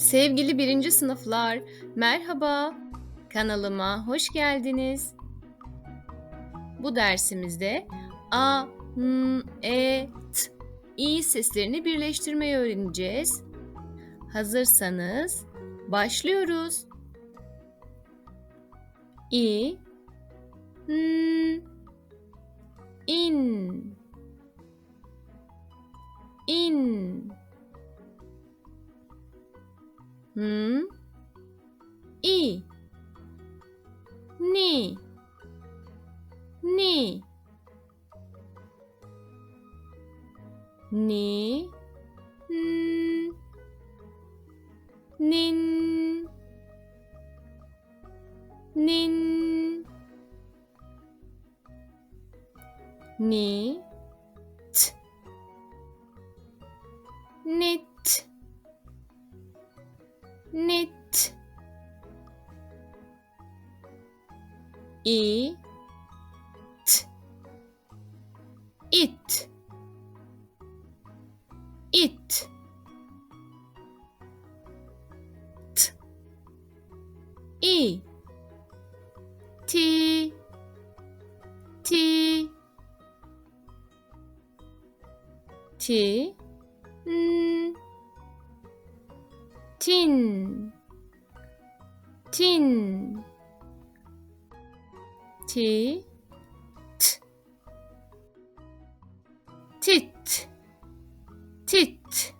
Sevgili birinci sınıflar, merhaba. Kanalıma hoş geldiniz. Bu dersimizde a, n, e, t, i seslerini birleştirmeyi öğreneceğiz. Hazırsanız başlıyoruz. i, n, in, in. Hı? İ. Ni. Ni. Ni. N. Nin. Nin. Ni. T. Nit i t. İt. İt. T. İ. Ti ti ti n. Tin. Tin ti tit tit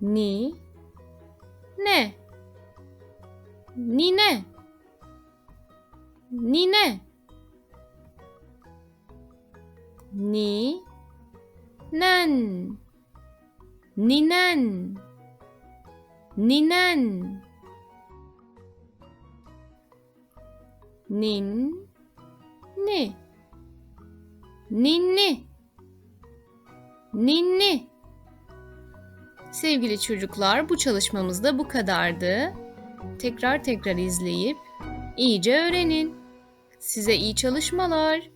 ni. Ne? Nine nine ni nen. Ninen ninen nin ni ninni ninni Sevgili çocuklar bu çalışmamız da bu kadardı. Tekrar tekrar izleyip iyice öğrenin. Size iyi çalışmalar.